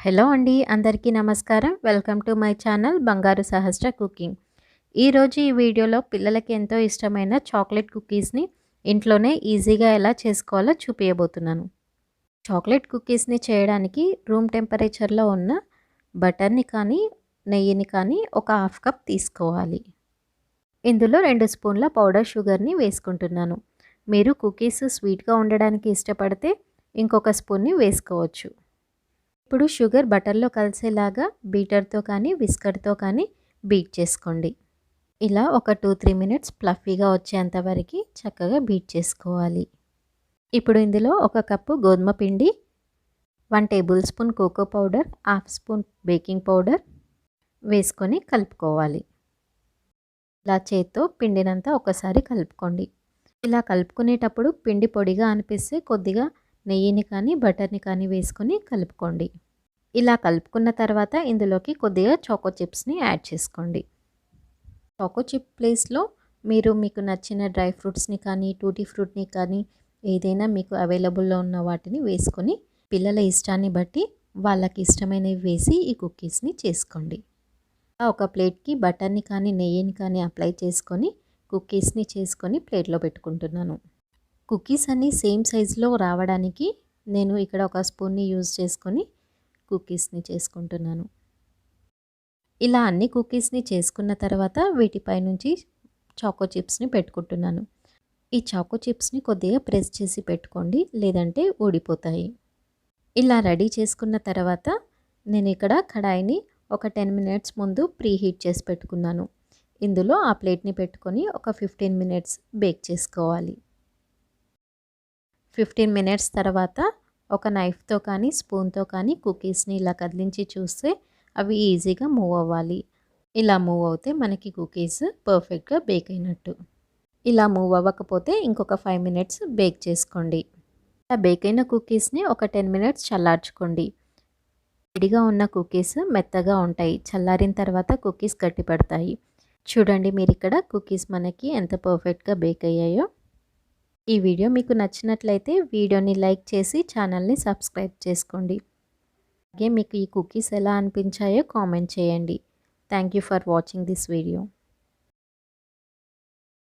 Hello అండి అందరికీ నమస్కారం. వెల్కమ్ టు మై ఛానల్ బంగారు సహస్ర కుకింగ్. ఈరోజు ఈ వీడియోలో పిల్లలకి ఎంతో ఇష్టమైన చాక్లెట్ కుకీస్ని ఇంట్లోనే ఈజీగా ఎలా చేసుకోవాలో చూపించబోతున్నాను చాక్లెట్ కుకీస్ని చేయడానికి రూమ్ టెంపరేచర్లో ఉన్న బటర్ని కానీ నెయ్యిని కానీ ఒక హాఫ్ కప్ తీసుకోవాలి. ఇందులో రెండు స్పూన్ల పౌడర్ షుగర్ని వేసుకుంటున్నాను. మీరు కుకీస్ స్వీట్గా ఉండడానికి ఇష్టపడితే ఇంకొక స్పూన్ని వేసుకోవచ్చు. ఇప్పుడు షుగర్ బటర్లో కలిసేలాగా బీటర్తో కానీ విస్కర్తో కానీ బీట్ చేసుకోండి. ఇలా ఒక టూ త్రీ మినిట్స్ ప్లఫీగా వచ్చేంత వరకు చక్కగా బీట్ చేసుకోవాలి. ఇప్పుడు ఇందులో ఒక కప్పు గోధుమ పిండి one table spoon cocoa powder half spoon baking powder వేసుకొని కలుపుకోవాలి. ఇలా చేత్తో పిండినంతా ఒకసారి కలుపుకోండి. ఇలా కలుపుకునేటప్పుడు పిండి పొడిగా అనిపిస్తే కొద్దిగా నెయ్యిని కానీ బటర్ని కానీ వేసుకొని కలుపుకోండి. ఇలా కలుపుకున్న తర్వాత ఇందులోకి కొద్దిగా చాకో చిప్స్ని యాడ్ చేసుకోండి. చాకో చిప్ ప్లేస్లో మీరు మీకు నచ్చిన డ్రై ఫ్రూట్స్ని కానీ టూటీ ఫ్రూట్ని కానీ ఏదైనా మీకు అవైలబుల్లో ఉన్న వాటిని వేసుకొని పిల్లల ఇష్టాన్ని బట్టి వాళ్ళకి ఇష్టమైనవి వేసి ఈ కుక్కీస్ని చేసుకోండి. ఒక ప్లేట్కి బటర్ని కానీ నెయ్యిని కానీ అప్లై చేసుకొని కుకీస్ని చేసుకొని ప్లేట్లో పెట్టుకుంటున్నాను. కుకీస్ అన్నీ సేమ్ సైజులో రావడానికి నేను ఇక్కడ ఒక స్పూన్ని యూజ్ చేసుకొని కుకీస్ని చేసుకుంటున్నాను. ఇలా అన్ని కుకీస్ని చేసుకున్న తర్వాత వీటిపై నుంచి చాకో చిప్స్ని పెట్టుకుంటున్నాను. ఈ చాకో చిప్స్ని కొద్దిగా ప్రెస్ చేసి పెట్టుకోండి లేదంటే ఊడిపోతాయి. ఇలా రెడీ చేసుకున్న తర్వాత నేను ఇక్కడ కడాయిని ఒక టెన్ మినిట్స్ ముందు ప్రీ హీట్ చేసి పెట్టుకున్నాను. ఇందులో ఆ ప్లేట్ని పెట్టుకొని ఒక ఫిఫ్టీన్ మినిట్స్ బేక్ చేసుకోవాలి. ఫిఫ్టీన్ మినిట్స్ తర్వాత ఒక నైఫ్తో కానీ స్పూన్తో కానీ కుకీస్ని ఇలా కదిలించి చూస్తే అవి ఈజీగా మూవ్ అవ్వాలి. ఇలా మూవ్ అవుతే మనకి కుకీస్ పర్ఫెక్ట్గా బేక్ అయినట్టు. ఇలా మూవ్ అవ్వకపోతే ఇంకొక ఫైవ్ మినిట్స్ బేక్ చేసుకోండి. ఇలా బేక్ అయిన కుకీస్ని ఒక టెన్ మినిట్స్ చల్లార్చుకోండి. విడిగా ఉన్న కుకీస్ మెత్తగా ఉంటాయి. చల్లారిన తర్వాత కుకీస్ గట్టిపడతాయి. చూడండి మీరు ఇక్కడ కుకీస్ మనకి ఎంత పర్ఫెక్ట్గా బేక్ అయ్యాయో. ఈ వీడియో మీకు నచ్చినట్లయితే వీడియోని లైక్ చేసి ఛానల్ని సబ్స్క్రైబ్ చేసుకోండి. అలాగే మీకు ఈ కుకీస్ ఎలా అనిపించాయో కామెంట్ చేయండి. Thank you for watching this video.